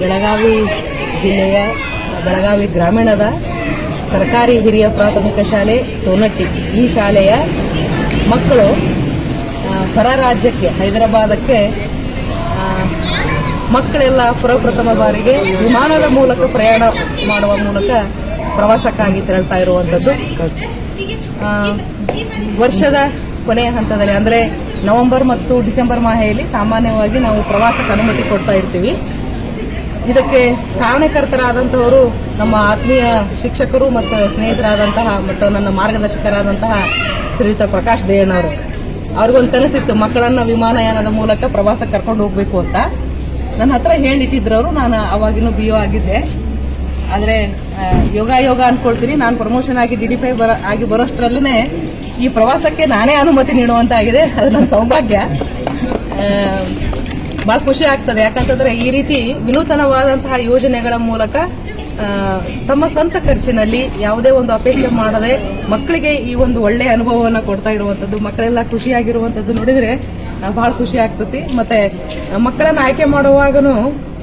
ಬೆಳಗಾವಿ ಜಿಲ್ಲೆಯ ಬೆಳಗಾವಿ ಗ್ರಾಮೀಣದ ಸರ್ಕಾರಿ ಹಿರಿಯ ಪ್ರಾಥಮಿಕ ಶಾಲೆ ಸೋನಟ್ಟಿ. ಈ ಶಾಲೆಯ ಮಕ್ಕಳು ಹೊರ ರಾಜ್ಯಕ್ಕೆ, ಹೈದರಾಬಾದಕ್ಕೆ ಮಕ್ಕಳೆಲ್ಲ ಪ್ರಪ್ರಥಮ ಬಾರಿಗೆ ವಿಮಾನದ ಮೂಲಕ ಪ್ರಯಾಣ ಮಾಡುವ ಮೂಲಕ ಪ್ರವಾಸಕ್ಕಾಗಿ ತೆರಳ್ತಾ ಇರುವಂಥದ್ದು. ವರ್ಷದ ಕೊನೆಯ ಹಂತದಲ್ಲಿ, ಅಂದರೆ ನವೆಂಬರ್ ಮತ್ತು ಡಿಸೆಂಬರ್ ಮಾಹೆಯಲ್ಲಿ ಸಾಮಾನ್ಯವಾಗಿ ನಾವು ಪ್ರವಾಸಕ್ಕೆ ಅನುಮತಿ ಕೊಡ್ತಾ ಇರ್ತೀವಿ. ಇದಕ್ಕೆ ಕಾರಣಕರ್ತರಾದಂತಹವರು ನಮ್ಮ ಆತ್ಮೀಯ ಶಿಕ್ಷಕರು ಮತ್ತು ಸ್ನೇಹಿತರಾದಂತಹ ಮತ್ತು ನನ್ನ ಮಾರ್ಗದರ್ಶಕರಾದಂತಹ ಶ್ರೀಯುತ ಪ್ರಕಾಶ್ ದೇಯಣ್ಣವರು ಅವ್ರಿಗೊಂದು ಕನಸಿತ್ತು, ಮಕ್ಕಳನ್ನ ವಿಮಾನಯಾನದ ಮೂಲಕ ಪ್ರವಾಸಕ್ಕೆ ಕರ್ಕೊಂಡು ಹೋಗ್ಬೇಕು ಅಂತ. ನನ್ನ ಹತ್ರ ಹೇಳಿಟ್ಟಿದ್ರು ಅವರು ನಾನು ಅವಾಗಿನೂ ಬಿ ಒ ಆಗಿದ್ದೆ. ಆದರೆ ಯೋಗ ಯೋಗ ಅನ್ಕೊಳ್ತೀನಿ, ನಾನು ಪ್ರಮೋಷನ್ ಆಗಿ ಡಿ ಡಿ ಪೈ ಬರ, ಆಗಿ ಬರೋಷ್ಟರಲ್ಲೇ ಈ ಪ್ರವಾಸಕ್ಕೆ ನಾನೇ ಅನುಮತಿ ನೀಡುವಂತಾಗಿದೆ, ಅದು ನನ್ನ ಸೌಭಾಗ್ಯ. ಬಹಳ ಖುಷಿ ಆಗ್ತದೆ. ಯಾಕಂತಂದ್ರೆ ಈ ರೀತಿ ವಿನೂತನವಾದಂತಹ ಯೋಜನೆಗಳ ಮೂಲಕ ತಮ್ಮ ಸ್ವಂತ ಖರ್ಚಿನಲ್ಲಿ ಯಾವುದೇ ಒಂದು ಅಪೇಕ್ಷೆ ಮಾಡದೆ ಮಕ್ಕಳಿಗೆ ಈ ಒಂದು ಒಳ್ಳೆಯ ಅನುಭವವನ್ನು ಕೊಡ್ತಾ ಇರುವಂಥದ್ದು ಮಕ್ಕಳೆಲ್ಲ ಖುಷಿಯಾಗಿರುವಂಥದ್ದು ನೋಡಿದ್ರೆ ಬಹಳ ಖುಷಿ ಆಗ್ತತಿ ಮತ್ತೆ ಮಕ್ಕಳನ್ನು ಆಯ್ಕೆ ಮಾಡುವಾಗನು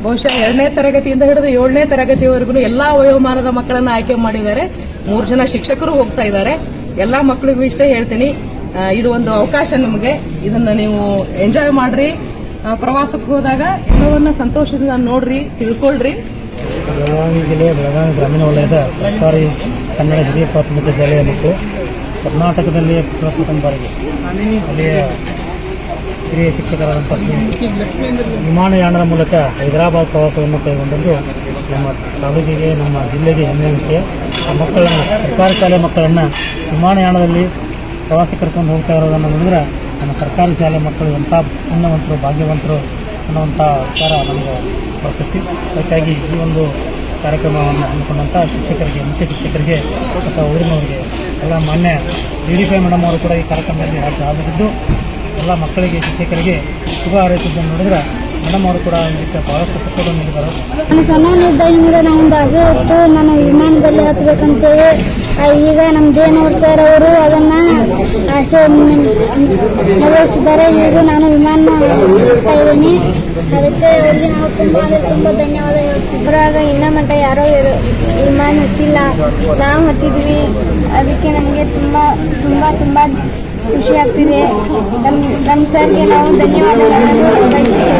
ಬಹುಶಃ ಎರಡನೇ ತರಗತಿಯಿಂದ ಹಿಡಿದು ಏಳನೇ ತರಗತಿವರೆಗೂ ಎಲ್ಲಾ ವಯೋಮಾನದ ಮಕ್ಕಳನ್ನ ಆಯ್ಕೆ ಮಾಡಿದ್ದಾರೆ. ಮೂರು ಜನ ಶಿಕ್ಷಕರು ಹೋಗ್ತಾ ಇದ್ದಾರೆ. ಎಲ್ಲಾ ಮಕ್ಕಳಿಗೂ ಇಷ್ಟೇ ಹೇಳ್ತೀನಿ. ಇದು ಒಂದು ಅವಕಾಶ ನಿಮಗೆ. ಇದನ್ನ ನೀವು ಎಂಜಾಯ್ ಮಾಡ್ರಿ. ಪ್ರವಾಸಕ್ಕೆ ಹೋದಾಗ ಎಲ್ಲವನ್ನ ಸಂತೋಷದಿಂದ ನೋಡ್ರಿ, ತಿಳ್ಕೊಳ್ರಿ. ಬೆಳಗಾವಿ ಜಿಲ್ಲೆ ಬೆಳಗಾವಿ ಗ್ರಾಮೀಣ ವಲಯದ ಸರ್ಕಾರಿ ಕನ್ನಡ ಹಿರಿಯ ಪ್ರಾಥಮಿಕ ಶಾಲೆಯ ಮಕ್ಕಳು ಕರ್ನಾಟಕದಲ್ಲಿ ಪ್ರಪ್ರಥಮ ಬಾರಿಗೆ ಅಲ್ಲಿಯ ಹಿರಿಯ ಶಿಕ್ಷಕರಾದಂಥ ವಿಮಾನಯಾನದ ಮೂಲಕ ಹೈದರಾಬಾದ್ ಪ್ರವಾಸವನ್ನು ಕೈಗೊಂಡಿದ್ದು ನಮ್ಮ ತಾಲೂಕಿಗೆ, ನಮ್ಮ ಜಿಲ್ಲೆಗೆ ಹೆಮ್ಮೆ ವಿಷಯ. ಮಕ್ಕಳನ್ನು, ಸರ್ಕಾರಿ ಶಾಲೆ ಮಕ್ಕಳನ್ನು ವಿಮಾನಯಾನದಲ್ಲಿ ಪ್ರವಾಸ ಕರ್ಕೊಂಡು ಹೋಗ್ತಾ ಇರೋದನ್ನು ನೋಡಿದ್ರೆ ನಮ್ಮ ಸರ್ಕಾರಿ ಶಾಲೆ ಮಕ್ಕಳು ಎಂಥ ಪುಣ್ಯವಂತರು ಭಾಗ್ಯವಂತರು ಅನ್ನುವಂಥ ವಿಚಾರ ನಮಗೆ ಬರ್ತೈತಿ. ಅದಕ್ಕಾಗಿ ಈ ಒಂದು ಕಾರ್ಯಕ್ರಮವನ್ನು ಹಮ್ಮಿಕೊಂಡಂಥ ಶಿಕ್ಷಕರಿಗೆ, ಮುಖ್ಯ ಶಿಕ್ಷಕರಿಗೆ, ಮತ್ತು ಊರಿನವರಿಗೆ ಎಲ್ಲ ಮಾನ್ಯ ಡಿ ಡಿ ಪಿ ಮೇಡಮ್ ಅವರು ಕೂಡ ಈ ಕಾರ್ಯಕ್ರಮದಲ್ಲಿ ಹಾಜರಾಗಿದ್ದು ಎಲ್ಲ ಮಕ್ಕಳಿಗೆ, ಶಿಕ್ಷಕರಿಗೆ ಶುಭ ಹಾರೈಸಿದ್ದನ್ನು ನೋಡಿದ್ರೆ ಮೇಡಮ್ ಅವರು ಕೂಡ ಇದಕ್ಕೆ ಬಹಳಷ್ಟು ಸಪೋರ್ಟ್ ನೀಡಿದ್ದಾರೆ ನಾನು ನಾವು ಒಂದು ಆಸೆ ಇತ್ತು ನಾನು ವಿಮಾನದಲ್ಲಿ ಹತ್ತಬೇಕಂತೇಳಿ ಈಗ ನಮ್ಮ ದೇನವ್ರ ಸರ್ ಅವರು ಅದನ್ನ ನಿರ್ವಹಿಸಿದ್ದಾರೆ ಈಗ ನಾನು ವಿಮಾನ ಹೋಗ್ತಾ ಇದ್ದೀನಿ. ಅದಕ್ಕೆ ಅವರಿಗೆ ನಾವು ತುಂಬ ಅಂದರೆ ತುಂಬ ಧನ್ಯವಾದ ಇಬ್ಬರಾಗ ಇನ್ನ ಮಟ್ಟ ಯಾರೋ ವಿಮಾನ ಹತ್ತಿಲ್ಲ. ನಾವು ಹತ್ತಿದ್ವಿ ಅದಕ್ಕೆ ನಮಗೆ ತುಂಬ ತುಂಬ ತುಂಬ ಖುಷಿ ಆಗ್ತಿದೆ. ನಮ್ಮ ನಮ್ಮ ಸರ್ಗೆ ನಾವು ಧನ್ಯವಾದಗಳನ್ನು ಬಯಸುತ್ತೇವೆ